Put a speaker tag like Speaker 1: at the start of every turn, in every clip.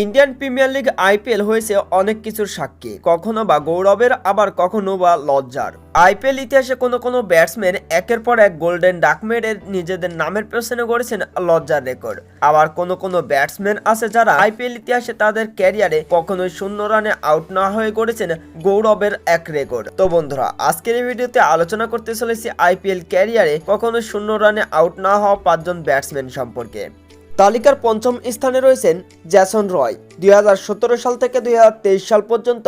Speaker 1: Indian premier league IPL হয়েছে অনেক কিছুর সাক্ষী, কখনো বা গৌরবের, আবার কখনো বা লজ্জার। আইপিএল ইতিহাসে কোনো কোনো ব্যাটসম্যান একের পর এক গোল্ডেন ডাক মেরে নিজেদের নামের পেছনে গড়েছেন লজ্জার রেকর্ড। আবার কোনো কোনো ব্যাটসম্যান আছে যারা আইপিএল ইতিহাসে তাদের ক্যারিয়ারে কখনোই শূন্য রানে আউট না হয়ে গড়েছেন গৌরবের এক রেকর্ড। তো বন্ধুরা, আজকের এই ভিডিওতে আলোচনা করতে চলেছি আইপিএল ক্যারিয়ারে কখনো শূন্য রানে আউট না হওয়া পাঁচজন ব্যাটসম্যান সম্পর্কে। তালিকার পঞ্চম স্থানে রয়েছেন জ্যাসন রয়। দু হাজার সতেরো সাল থেকে দু হাজার তেইশ সাল পর্যন্ত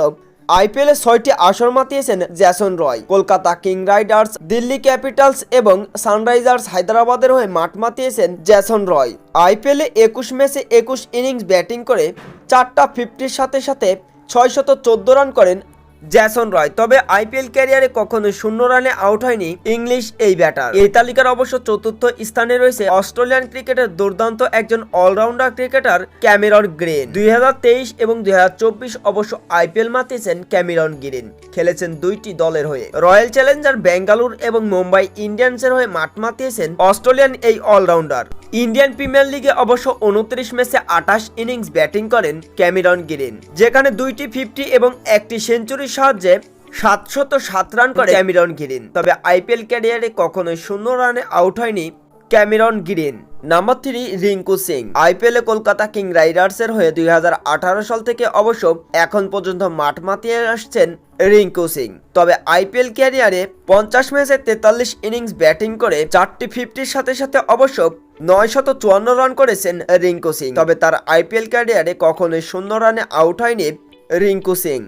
Speaker 1: আইপিএল ছয়টি আসর মাতিয়েছেন Jason Roy. Kolkata King Riders, Delhi Capitals এবং সানরাইজার্স হায়দ্রাবাদের হয়ে মাঠ মাতিয়েছেন জ্যাসন রয়। আইপিএল একুশ ম্যাচে একুশ ইনিংস ব্যাটিং করে চারটা ফিফটির সাথে সাথে ছয়শত চোদ্দ রান করেন জ্যাসন রয়। তবে আইপিএল ক্যারিয়ারে কখনো শূন্য রানে আউট হয়নি ইংলিশ এই ব্যাটার। এই তালিকার অবশ্য চতুর্থ স্থানে রয়েছে অস্ট্রেলিয়ান ক্রিকেটের দুর্দান্ত একজন অলরাউন্ডার ক্রিকেটার ক্যামেরন গ্রিন। দুই হাজার তেইশ এবং দুই অবশ্য আইপিএল মাতিয়েছেন ক্যামেরন গ্রিন। খেলেছেন দুইটি দলের হয়ে। রয়্যাল চ্যালেঞ্জার বেঙ্গালুর এবং মুম্বাই ইন্ডিয়ান্সের হয়ে মাঠ মাতিয়েছেন অস্ট্রেলিয়ান এই অলরাউন্ডার। ইন্ডিয়ান প্রিমিয়ার লিগে অবশ্য উনত্রিশ ম্যাচে আঠাশ ইনিংস ব্যাটিং করেন ক্যামেরন গ্রিন। যেখানে দুইটি ফিফটি এবং একটি সেঞ্চুরির সাহায্যে সাতশত সাত রান করে ক্যামেরন গ্রিন। তবে আইপিএল ক্যারিয়ারে কখনোই শূন্য রানে আউট হয়নি Cameron Green. Number three Rinku Singh. আইপিএলে কলকাতা কিং রাইডার্সের হয়ে দু হাজার আঠারো সাল থেকে অবশ্য এখন পর্যন্ত মাঠ মাতিয়ে আসছেন রিঙ্কু সিং। তবে আইপিএল ক্যারিয়ারে পঞ্চাশ ম্যাচে তেতাল্লিশ ইনিংস ব্যাটিং করে চারটি ফিফটির সাথে সাথে অবশ্য নয় শত চুয়ান্ন রান করেছেন রিঙ্কু সিং। তবে তার আইপিএল ক্যারিয়ারে কখনোই শূন্য রানে আউট হয়নি রিঙ্কু সিং।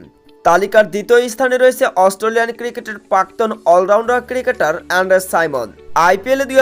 Speaker 1: তালিকার দ্বিতীয় স্থানে রয়েছে অস্ট্রেলিয়ান ক্রিকেটের প্রাক্তন allrounder cricketer Andrew Symonds. IPL দুই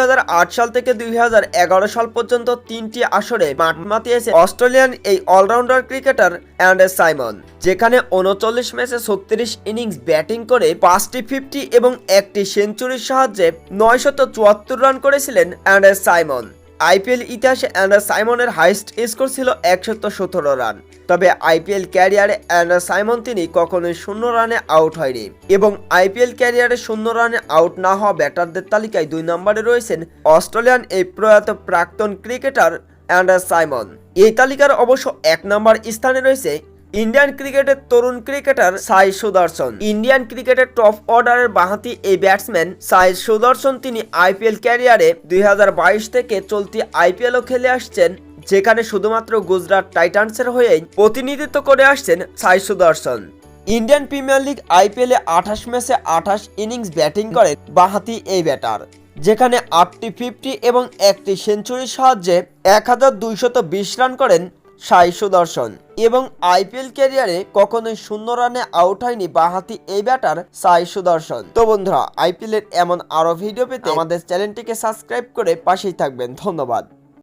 Speaker 1: সাল থেকে দুই হাজার এগারো সাল পর্যন্ত তিনটি আসরে মাঠ মাতিয়েছে অস্ট্রেলিয়ান এই অলরাউন্ডার ক্রিকেটার অ্যান্ডার সাইমন, যেখানে উনচল্লিশ ম্যাচে ছত্রিশ ইনিংস ব্যাটিং করে পাঁচটি ফিফটি এবং একটি সেঞ্চুরির সাহায্যে নয়শত চুয়াত্তর রান করেছিলেন অ্যান্ডার সাইমন। আইপিএল ইতিহাসে অ্যান্ডার সাইমনের হাইস্ট স্কোর ছিল একশো সতেরো রান। তবে আইপিএল ক্যারিয়ারে অ্যান্ডার সাইমন তিনি কখনোই শূন্য রানে আউট হয়নি এবং আইপিএল ক্যারিয়ারে শূন্য রানে আউট না হওয়া ব্যাটারদের তালিকায় দুই নম্বরে রয়েছেন অস্ট্রেলিয়ান এই প্রয়াত প্রাক্তন ক্রিকেটার অ্যান্ডার সাইমন। এই তালিকার অবশ্য এক নম্বর স্থানে রয়েছে ইন্ডিয়ান ক্রিকেটের তরুণ ক্রিকেটার সাই সুদর্শন। ইন্ডিয়ান ক্রিকেটের টপ অর্ডারের বাঁহাতি এই ব্যাটসম্যান সাই সুদর্শন তিনি আইপিএল ক্যারিয়ারে দুই হাজার বাইশ থেকে চলতি আইপিএলও খেলে আসছেন, যেখানে শুধুমাত্র গুজরাট টাইটান্সের হয়েই প্রতিনিধিত্ব করে আসছেন সাই সুদর্শন। ইন্ডিয়ান প্রিমিয়ার লিগ আইপিএলে আঠাশ ম্যাচে আঠাশ ইনিংস ব্যাটিং করেন বাঁহাতি এই ব্যাটার, যেখানে আটটি ফিফটি এবং একটি সেঞ্চুরির সাহায্যে এক হাজার রান করেন সাই সুদর্শন। এবং আইপিএল ক্যারিয়ারে কখনোই শূন্য রানে আউট হয়নি বাহাতি এই ব্যাটার সাই সুদর্শন। তো বন্ধুরা আইপিএল এর এমন আরও ভিডিও পেতে আমাদের চ্যানেলটিকে সাবস্ক্রাইব করে পাশেই থাকবেন। ধন্যবাদ।